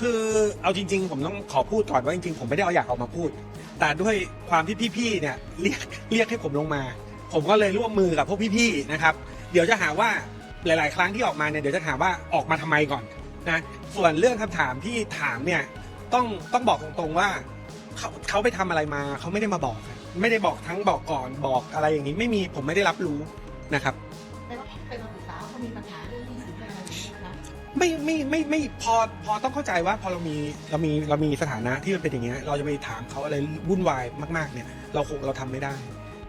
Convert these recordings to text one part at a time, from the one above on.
คือเอาจริง ๆ ผมต้องขอพูดก่อนว่าจริงๆ ผมไม่ได้เอาอยากออกมาพูด แต่ด้วยความที่พี่ๆ เนี่ยเรียกเรียกให้ผมลงมา ผมก็เลยร่วมมือกับพวกพี่ๆ นะครับ เดี๋ยวจะหาว่าหลาย ๆ ครั้งที่ออกมาเนี่ยเดี๋ยวจะถามว่าออกมาทำไมก่อนนะ ส่วนเรื่องคำถามที่ถามเนี่ยต้องต้องบอกตรงๆว่าเขาเขาไปทำอะไรมาเขาไม่ได้มาบอก ไม่ได้บอกทั้งบอกก่อนบอกอะไรอย่างนี้ไม่มีผมไม่ได้รับรู้นะครับ ไม่ไม่ไม่ไม่พอพอต้องเข้าใจว่าพอเรามีเรามีเรามีสถานะที่มันเป็นอย่างเงี้ยเราจะไปถามเขาอะไรวุ่นวายมาก ๆ เนี่ย เราคงเราทำไม่ได้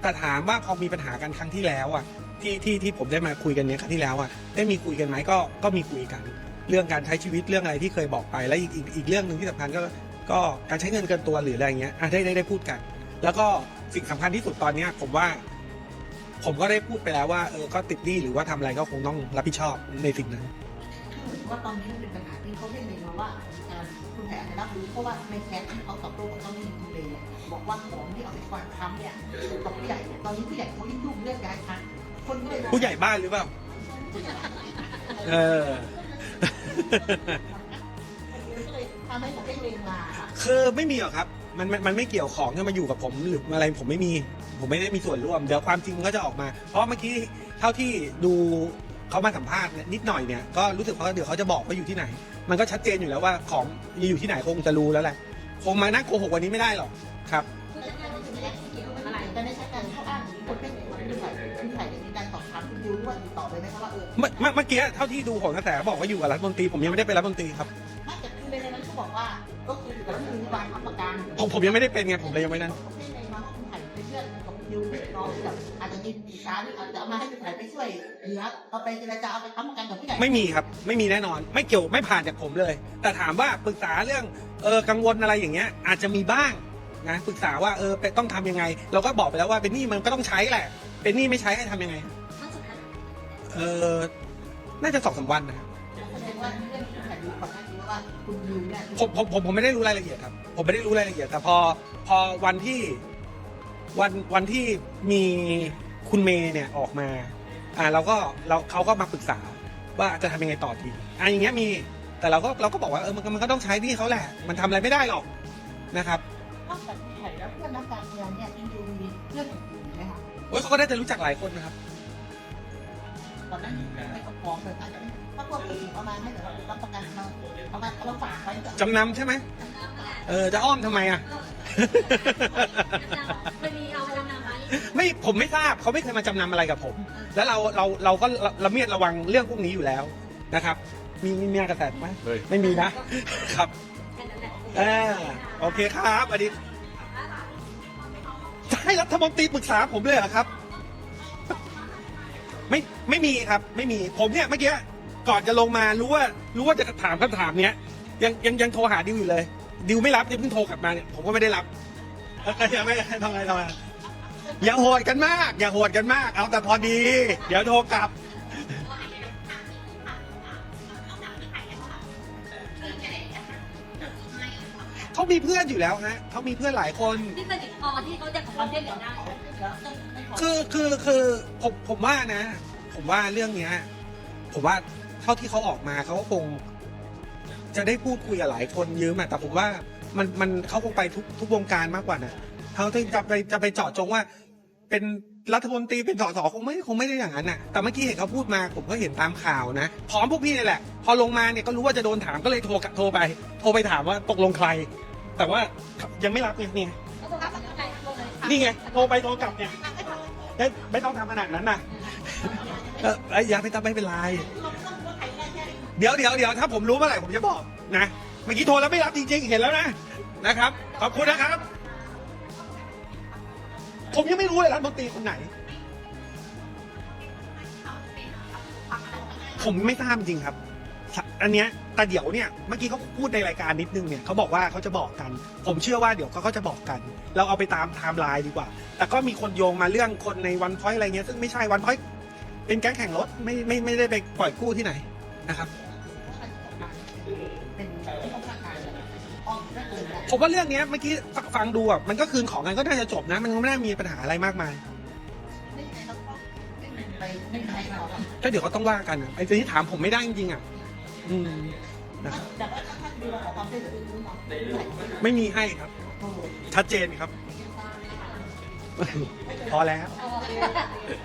แต่ถามว่าพอมีปัญหากันครั้งที่แล้วอะที่ที่ที่ผมได้มาคุยกันเนี้ยครั้งที่แล้วอะได้มีคุยกันไหมก็ก็มีคุยกัน เรื่องการใช้ชีวิตเรื่องอะไรที่เคยบอกไปและอีกอีกอีกเรื่องหนึ่งที่สำคัญก็ก็การใช้เงินเกินตัวหรืออะไรเงี้ยอะได้ได้ได้พูดกัน แล้วก็สิ่งสำคัญที่สุดตอนเนี้ยผมว่าผมก็ได้พูดไปแล้วว่าเออก็ติดหนี้หรือว่าทำอะไรก็คงต้องรับผิดชอบในสิ่งนั้น คือเหมือนว่าตอนนี้มันเป็นปัญหาที่เขาเรียกเลยมาว่าเอ่อคุณแผนรับรู้เพราะว่าในแชทที่เขาตอบโต้กับเจ้าหนี้คุณเลยเนี่ยบอกว่าของที่เอาไปวางค้ำเนี่ยกับผู้ใหญ่เนี่ยตอนนี้ผู้ใหญ่เขายุ่งเรื่องย้ายพักคนก็เลยมองผู้ใหญ่บ้านหรือเปล่าเออก็เลยทำให้ผมได้เลงมาค่ะคือไม่มีหรอกครับมันมันมันไม่เกี่ยวของที่มาอยู่กับผมหรืออะไรผมไม่มี ผมไม่ได้มีส่วนร่วม เดี๋ยวความจริงมันก็จะออกมา เพราะเมื่อกี้เท่าที่ดู เขามาสัมภาษณ์เนี่ยนิดหน่อยเนี่ยก็รู้สึกว่าเดี๋ยวเขาจะบอกว่าอยู่ที่ไหน มันก็ชัดเจนอยู่แล้วว่าของอยู่ที่ไหนคงจะรู้แล้วแหละคงมานั่งโกหกวันนี้ไม่ได้หรอกครับแต่ในแชทการเขาอ้างถึงคนเป็นคนที่ใส่ที่ใส่ในการตอบถามคุณดิวว่าติดต่อไปไหมคะว่าเออเมื่อเมื่อเมื่อกี้เท่าที่ดูของกระแสบอกว่าอยู่กับรัฐมนตรีผมยังไม่ได้เป็นรัฐมนตรีครับไม่แต่คือในนั้นเขาบอกว่าก็คืออยู่กับรัฐมนตรีวางมาตรการผมผมยังไม่ได้เป็นไงผมเลยยังไม่นั่นผ มให้ในมาว่าคุณไผ่ไปเชื่อของดิวน้องแบบอาจจะมีปีช้าหรืออาจจะเอามาให้คุณไผ่ไปช่วยเหลือเอาไปเจรจาเอาไปค้ำประกันกับผู้ใหญ่ไม่มีครับไม่มีแน่นอน ไม่เกี่ยวไม่ผ่านจากผมเลย แต่ถามว่าปรึกษาเรื่องเออกังวลอะไรอย่างเงี้ย อาจจะมีบ้างนะปรึกษาว่าเออไปต้องทำยังไง เราก็บอกไปแล้วว่าเป็นหนี้มันก็ต้องใช้แหละ เป็นหนี้ไม่ใช้ให้ทำยังไงเออน่าจะสองสามวันนะครับแสดงว่าเรื่องที่คุณไผ่รู้ก่อนหน้านี้ว่าคุณดิวเนี่ยผมผมผมผมไม่ได้รู้รายละเอียดครับ ผมไม่ได้รู้รายละเอียด แต่พอพอวันที่วันวันที่มี คุณเมย์เนี่ยออกมาอ่าเราก็เราเขาก็มาปรึกษาว่าจะทำยังไงต่อดีอ่าอย่างเงี้ยมีแต่เราก็เราก็บอกว่าเออมันก็มันก็ต้องใช้หนี่เขาแหละ มันทำอะไรไม่ได้หรอกนะครับนอกจากคุณไผ่แล้วเพื่อนนักการเมืองเนี่ยคุณดิวมีเพื่อนอื่นๆไหมคะโอ้ยเขาก็ได้จะรู้จักหลายคนนะครับตอนนั้นไม่ต้องฟ้องเลยอาจจะถ้าพวกอื่นเอามาให้เรารับประกันเราเอามาเราฝากไว้ก็จำนำใช่ไหมเออจะอ้อมทำไมอะมันมีเอาจำนำ ไว้ไม่ผมไม่ทราบเขาไม่เคยมาจำนำอะไรกับผม แล้วเราเราเราก็ระเมียดระวังเรื่องพวกนี้อยู่แล้วนะครับ มีมีมีกระแสไหมเฮ้ย ไม่มีนะครับแค่นั้นแหละอ่าโอเคครับอดีตจะให้รัฐมนตรีปรึกษาผมเลยเหรอครับ ไม่ไม่มีครับ ไม่มีผมเนี่ยเมื่อกี้ก่อนจะลงมารู้ว่ารู้ว่าจะถามคำถามเนี้ยยังยังยังโทรหาดิวอยู่เลย ดิวไม่รับดิวเพิ่งโทรกลับมาเนี่ยผมก็ไม่ได้รับเอ้ยยังไม่ทำไงทำไง อย่าโหดกันมาก อย่าโหดกันมาก เอาแต่พอดี เดี๋ยวโทรกลับ เขามีเพื่อนอยู่แล้วฮะเขามีเพื่อนหลายคน ที่สนิทพอที่เขาจะขอความช่วยเหลือได้คือคือคือผมผมว่านะ ผมว่าเรื่องเนี้ย ผมว่าเท่าที่เขาออกมาเขาก็คง จะได้พูดคุยกับหลายคนยืมอะแต่ผมว่ามันมันเขาคงไปทุกทุกวงการมากกว่านะเขาที่จะไปจะไปเจาะจงว่า เป็นรัฐมนตรีเป็นสสคงไม่คงไม่ได้อย่างนั้นน่ะแต่เมื่อกี้เห็นเขาพูดมาผมก็เห็นตามข่าวนะพร้อมพวกพี่นี่แหละ พอลงมาเนี่ยก็รู้ว่าจะโดนถามก็เลยโทรกลับโทรไป โทรไปถามว่าตกลงใคร แต่ว่ายังไม่รับเนี่ยเขาบอกว่าเขาใจลงเลยนี่ไงโทรไปโทรกลับเนี่ยเอ๊ะไม่ต้องทำขนาดนั้นนะเออไอ้ยอย่าไปทำไม่เป็นไรเดี๋ยวเดี๋ยวเดี๋ยวถ้าผมรู้เมื่อไหร่ผมจะบอกนะ เมื่อกี้โทรแล้วไม่รับจริงๆ เห็นแล้วนะนะครับ ขอบคุณนะครับ ผมยังไม่รู้เลยรัฐมนตรีคนไหน ผมไม่ทราบจริงครับ อันเนี้ยแต่เดี๋ยวเนี่ยเมื่อกี้เขาพูดในรายการนิดนึงเนี่ยเขาบอกว่าเขาจะบอกกัน ผมเชื่อว่าเดี๋ยวเขาก็จะบอกกัน เราเอาไปตามไทม์ไลน์ดีกว่า แต่ก็มีคนโยงมาเรื่องคนในวันพอยอะไรเงี้ยซึ่งไม่ใช่วันพอยเป็นแก๊งแข่งรถไม่ไม่ไม่ได้ไปปล่อยกู้ที่ไหนนะครับ ผมว่าเรื่องเนี้ยเมื่อกี้ฟังดูอะมันก็คืนของกันก็น่าจะจบนะ มันไม่น่ามีปัญหาอะไรมากมายไม่ใช่แล้วก็ไปไม่ใช่เราก็เดี๋ยวก็ต้องว่ากันอะไอ้ที่ถามผมไม่ได้จริงๆอะอืมนะครับแต่ว่าถ้าท่านดูเราขอความช่วยเหลืออื่นๆเนาะไม่มีให้ครับ ชัดเจนครับ พอแล้ว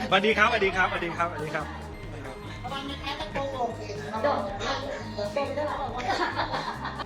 สวัสดีครับสวัสดีครับสวัสดีครับสวัสดีครับ ระวังนะคะตะโกนโอเคเนาะโดดโดดได้แล้วบอ